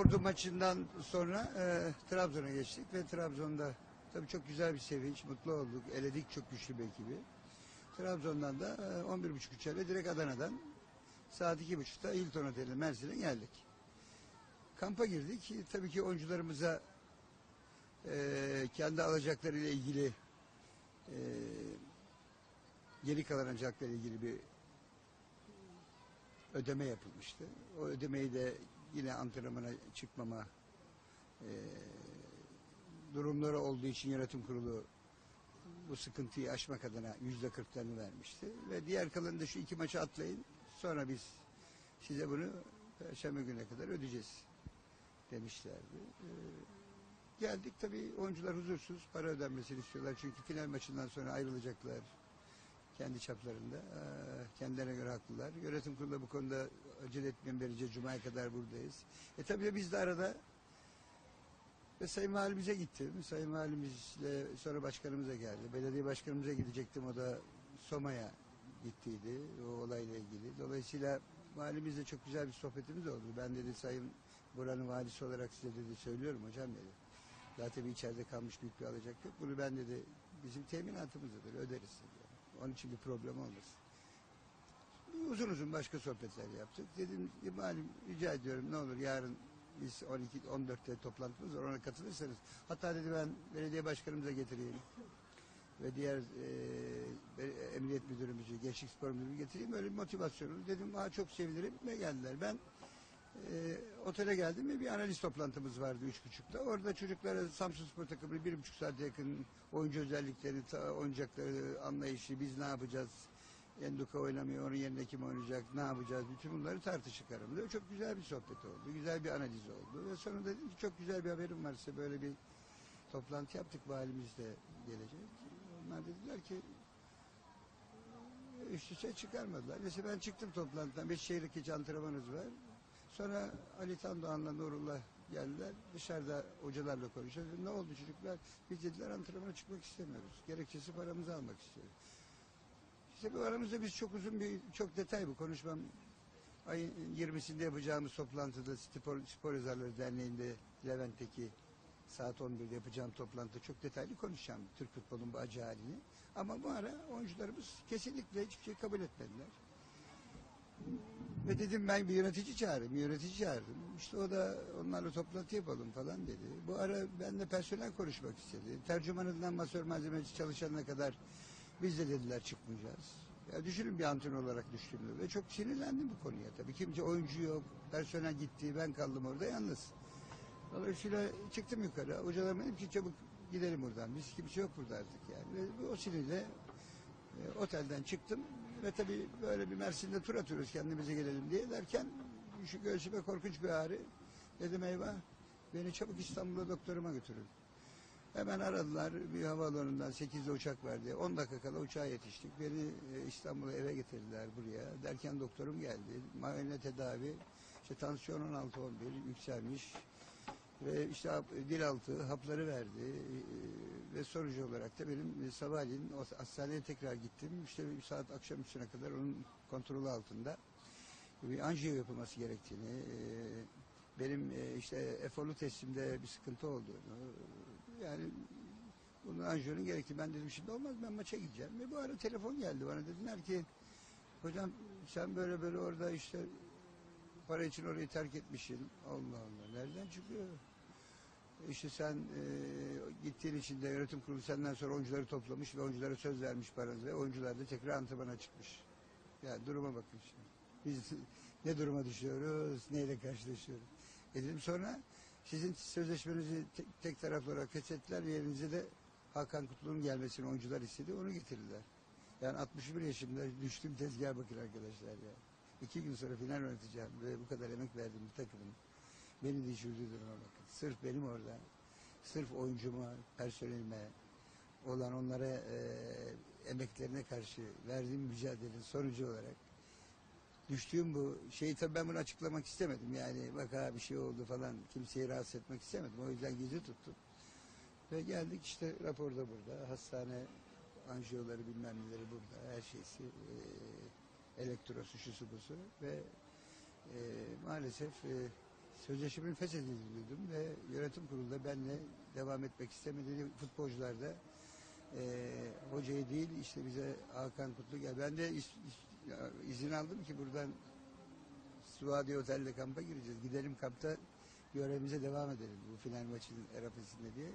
Ordu maçından sonra e, Trabzon'a geçtik ve Trabzon'da tabii çok güzel bir sevinç, mutlu olduk. Eledik çok güçlü bir ekibi. Trabzon'dan da e, 11.30 uçağıyla direkt Adana'dan saat 2.30'da Hilton Oteli Mersin'e geldik. Kampa girdik. E, Tabii ki oyuncularımıza e, kendi alacaklarıyla ilgili e, geri kalan alacaklarıyla ilgili bir ödeme yapılmıştı. O ödemeyi de yine antrenmana çıkmama e, durumları olduğu için yönetim kurulu bu sıkıntıyı aşmak adına yüzde kırklarını vermişti. Ve diğer kalanı da şu iki maçı atlayın. Sonra biz size bunu Perşembe gününe kadar ödeyeceğiz demişlerdi. E, geldik tabii oyuncular huzursuz. Para ödenmesini istiyorlar. Çünkü final maçından sonra ayrılacaklar kendi çaplarında. Ee, Kendilerine göre haklılar. Yönetim kurulu bu konuda acele etmeyen vereceğiz. Cuma'ya kadar buradayız. E tabii biz de arada ve Sayın Valimize gittim. Sayın Valimizle sonra başkanımıza geldi. Belediye başkanımıza gidecektim. O da Soma'ya gittiydi o olayla ilgili. Dolayısıyla valimizle çok güzel bir sohbetimiz oldu. Ben dedi Sayın buranın valisi olarak size dedi söylüyorum hocam dedi. Zaten içeride kalmış büyük bir alacak yok. Bunu ben dedi bizim teminatımızdır öderiz dedi. Onun için bir problem olmasın. Uzun uzun başka sohbetler yaptık. Dedim "Ya malum rica ediyorum ne olur yarın biz 12 14'te toplantımız var ona katılırsanız. Hatta dedi ben belediye başkanımıza getireyim. Ve diğer e, emniyet müdürümüzü, gençlik spor müdürümüzü getireyim. Öyle bir motivasyonu. Dedim ha çok sevinirim ve geldiler. Ben e, otele geldim ve bir analiz toplantımız vardı üç buçukta. Orada çocuklara Samsun Spor takımını bir buçuk saate yakın oyuncu özellikleri, ta- oyuncakları, anlayışı, biz ne yapacağız? Enduka oynamıyor, onun yerine kim oynayacak, ne yapacağız? Bütün bunları tartıştık aramızda. Çok güzel bir sohbet oldu, güzel bir analiz oldu. Ve sonra dedim ki çok güzel bir haberim var size. Böyle bir toplantı yaptık, valimiz de gelecek. Onlar dediler ki üst üste çıkarmadılar. Mesela ben çıktım toplantıdan. Beş çeyrek geç antrenmanımız var. Sonra Ali Tan Doğan'la Nurullah geldiler. Dışarıda hocalarla konuşuyoruz. Ne oldu çocuklar? Biz dediler antrenmana çıkmak istemiyoruz. Gerekçesi paramızı almak istiyoruz. İşte bu aramızda biz çok uzun bir, çok detay bu konuşmam. Ayın 20'sinde yapacağımız toplantıda Spor, Spor Yazarları Derneği'nde Levent'teki saat 11'de yapacağım toplantıda çok detaylı konuşacağım Türk futbolunun bu acı halini. Ama bu ara oyuncularımız kesinlikle hiçbir şey kabul etmediler. Ve dedim ben bir yönetici çağırayım, yönetici çağırdım. İşte o da onlarla toplantı yapalım falan dedi. Bu ara benimle personel konuşmak istedi. Tercümanından masör malzemeci çalışanına kadar biz de dediler çıkmayacağız. Ya düşünün bir antrenör olarak düştüğümde ve çok sinirlendim bu konuya tabii. Kimse oyuncu yok, personel gitti, ben kaldım orada yalnız. Dolayısıyla çıktım yukarı. Hocalarım dedim ki çabuk gidelim buradan. Biz kimse yok burada artık yani. Ve o sinirle e, otelden çıktım ve tabii böyle bir Mersin'de tur atıyoruz kendimize gelelim diye derken şu göğsüme korkunç bir ağrı. Dedim eyvah beni çabuk İstanbul'a doktoruma götürün. Hemen aradılar bir havaalanından 8'de uçak verdi. 10 dakika kala uçağa yetiştik. Beni e, İstanbul'a eve getirdiler buraya. Derken doktorum geldi. Muayene tedavi. İşte tansiyon 16-11 yükselmiş. Ve işte hap- dil altı hapları verdi. E, Ve sonucu olarak da benim e, sabahleyin hastaneye tekrar gittim. İşte bir saat akşam üstüne kadar onun kontrolü altında bir anjiyo yapılması gerektiğini, e, benim e, işte eforlu teslimde bir sıkıntı olduğunu, yani bunun anjiyonun gerektiği. Ben dedim şimdi olmaz ben maça gideceğim. Ve bu ara telefon geldi bana dediler ki hocam sen böyle böyle orada işte para için orayı terk etmişsin. Allah Allah nereden çıkıyor? İşte sen e, gittiğin için de yönetim kurulu senden sonra oyuncuları toplamış ve oyunculara söz vermiş paranızı ve oyuncular da tekrar antrenmana çıkmış. Yani duruma bakın şimdi. Biz ne duruma düşüyoruz, neyle karşılaşıyoruz. E dedim sonra sizin sözleşmenizi tek, tek taraflı olarak feshettiler yerinize de Hakan Kutlu'nun gelmesini oyuncular istedi, onu getirdiler. Yani 61 yaşımda düştüm tezgaha bakın arkadaşlar ya. İki gün sonra final oynatacağım ve bu kadar emek verdim bu takımın. Beni düşürdüğü duruma bakın. Sırf benim orada, sırf oyuncuma, personelime olan onlara e, emeklerine karşı verdiğim mücadelenin sonucu olarak düştüğüm bu şeyi tabii ben bunu açıklamak istemedim. Yani bak ha bir şey oldu falan kimseyi rahatsız etmek istemedim. O yüzden gizli tuttum. Ve geldik işte raporda burada. Hastane anjiyoları bilmem neleri burada. Her şeysi e, elektrosu şusu busu ve e, maalesef e, sözleşmenin feshedildiğini ve yönetim kurulunda benle devam etmek istemediğini futbolcular da e, hocayı değil işte bize Hakan Kutlu gel. Ben de is- ya, izin aldım ki buradan Suadi Otel'de kampa gireceğiz. Gidelim kampta görevimize devam edelim bu final maçının arafesinde diye.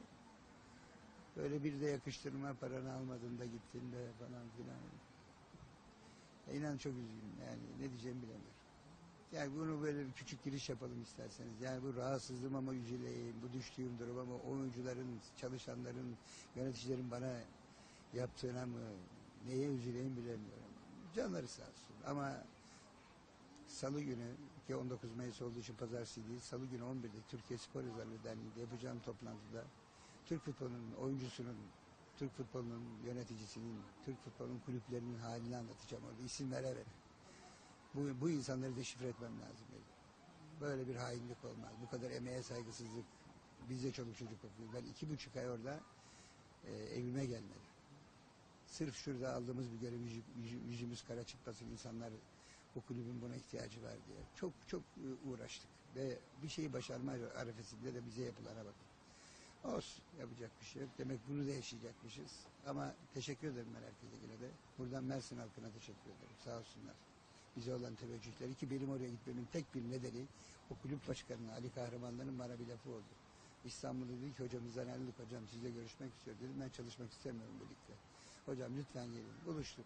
Böyle bir de yakıştırma paranı almadın da gittin de falan filan. İnan çok üzgünüm yani ne diyeceğimi bilemiyorum. Yani bunu böyle bir küçük giriş yapalım isterseniz. Yani bu rahatsızlığım ama üzüleyim, bu düştüğüm durum ama oyuncuların, çalışanların, yöneticilerin bana yaptığına mı, neye üzüleyim bilemiyorum. Canları sağ olsun ama Salı günü ki 19 Mayıs olduğu için pazartesi değil, Salı günü 11'de Türkiye Spor Yazarları Derneği'nde yapacağım toplantıda Türk futbolunun oyuncusunun, Türk futbolunun yöneticisinin, Türk futbolunun kulüplerinin halini anlatacağım orada isim vere vere. Bu, bu insanları deşifre etmem lazım benim. Böyle bir hainlik olmaz. Bu kadar emeğe saygısızlık. Bizde çoluk çocuk okuyor. Ben iki buçuk ay orada e, evime gelmedim. Sırf şurada aldığımız bir görev yüzü- yüzü- yüzümüz kara çıkmasın insanlar bu kulübün buna ihtiyacı var diye. Çok çok e, uğraştık ve bir şeyi başarma arifesinde de bize yapılana bakın. Olsun yapacak bir şey yok. Demek bunu da yaşayacakmışız. Ama teşekkür ederim ben herkese yine de. Buradan Mersin halkına teşekkür ederim. Sağ olsunlar. Bize olan teveccühleri ki benim oraya gitmemin tek bir nedeni o kulüp başkanı Ali Kahramanların bana bir lafı oldu. İstanbul'da dedi ki hocamızdan ayrıldık hocam sizle görüşmek istiyor dedim. Ben çalışmak istemiyorum birlikte. Hocam lütfen gelin. Buluştuk.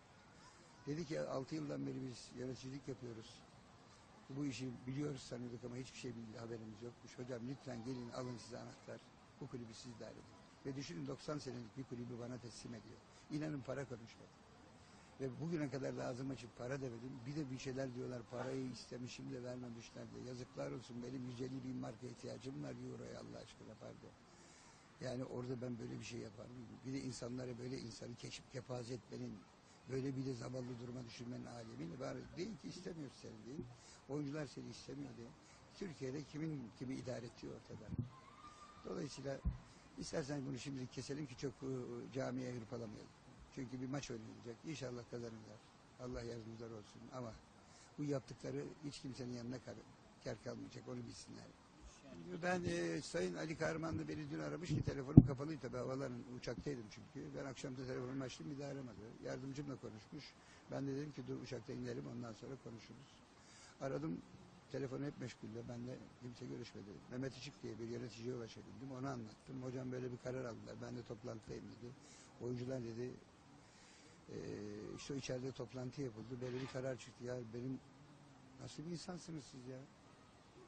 Dedi ki 6 yıldan beri biz yöneticilik yapıyoruz. Bu işi biliyoruz sanıyorduk ama hiçbir şey bilgi haberimiz yokmuş. Hocam lütfen gelin alın size anahtar. Bu kulübü siz edin. Ve düşünün 90 senelik bir kulübü bana teslim ediyor. İnanın para konuşmadı. Ve bugüne kadar da açıp para demedim. Bir de bir şeyler diyorlar parayı istemişim de vermemişler diye. Yazıklar olsun benim 150 bin marka ihtiyacım var euroya Allah aşkına pardon. Yani orada ben böyle bir şey yapar mıyım? Bir de insanlara böyle insanı keşif kepaze etmenin, böyle bir de zavallı duruma düşürmenin alemini bari değil ki istemiyoruz seni değil. Oyuncular seni istemiyor diye. Türkiye'de kimin kimi idare ettiği ortada. Dolayısıyla istersen bunu şimdi keselim ki çok e, camiye hırpalamayalım. Çünkü bir maç oynanacak. İnşallah kazanırlar. Allah yardımcılar olsun ama bu yaptıkları hiç kimsenin yanına kar, kar kalmayacak. Onu bilsinler. Ben e, Sayın Ali Kahraman da beni dün aramış ki telefonum kapalıydı tabii havaların uçaktaydım çünkü. Ben akşam da telefonumu açtım bir daha aramadı. Yardımcımla konuşmuş. Ben de dedim ki dur uçakta inelim ondan sonra konuşuruz. Aradım telefonu hep meşguldü. Ben de kimse görüşmedi. Mehmet Işık diye bir yöneticiye ulaşabildim. Ona anlattım. Hocam böyle bir karar aldılar. Ben de toplantıdayım dedi. Oyuncular dedi e, işte içeride toplantı yapıldı. Böyle bir karar çıktı. Ya benim nasıl bir insansınız siz ya?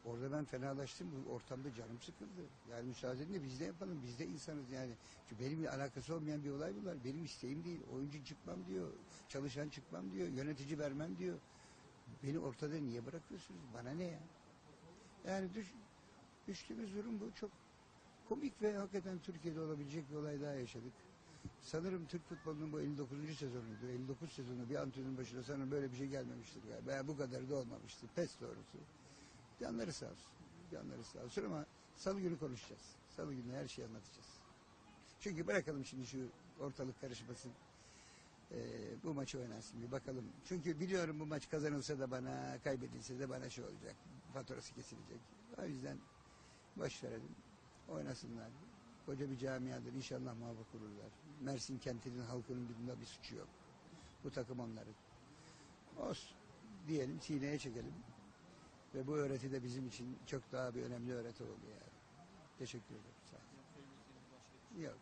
Orada ben fenalaştım. Bu ortamda canım sıkıldı. Yani müsaade edin de biz de yapalım. Biz de insanız yani. Çünkü benimle alakası olmayan bir olay bunlar. Benim isteğim değil. Oyuncu çıkmam diyor. Çalışan çıkmam diyor. Yönetici vermem diyor. Beni ortada niye bırakıyorsunuz? Bana ne ya? Yani düş, düştüğümüz durum bu. Çok komik ve hakikaten Türkiye'de olabilecek bir olay daha yaşadık. Sanırım Türk futbolunun bu 59. sezonuydu. 59 sezonu bir antrenörün başına sanırım böyle bir şey gelmemiştir galiba. Yani bu kadar da olmamıştır. Pes doğrusu. Canları sağ olsun. Canları sağ olsun ama salı günü konuşacağız. Salı günü her şeyi anlatacağız. Çünkü bırakalım şimdi şu ortalık karışmasın. Ee, bu maçı oynansın bir bakalım. Çünkü biliyorum bu maç kazanılsa da bana, kaybedilse de bana şey olacak. Faturası kesilecek. O yüzden boş verelim. Oynasınlar. Koca bir camiadır. İnşallah muvaffak olurlar. Mersin kentinin halkının bunda bir suçu yok. Bu takım onların. Olsun. Diyelim sineye çekelim. Ve bu öğreti de bizim için çok daha bir önemli öğreti oldu yani. Teşekkür ederim. Sağ olun. Yok.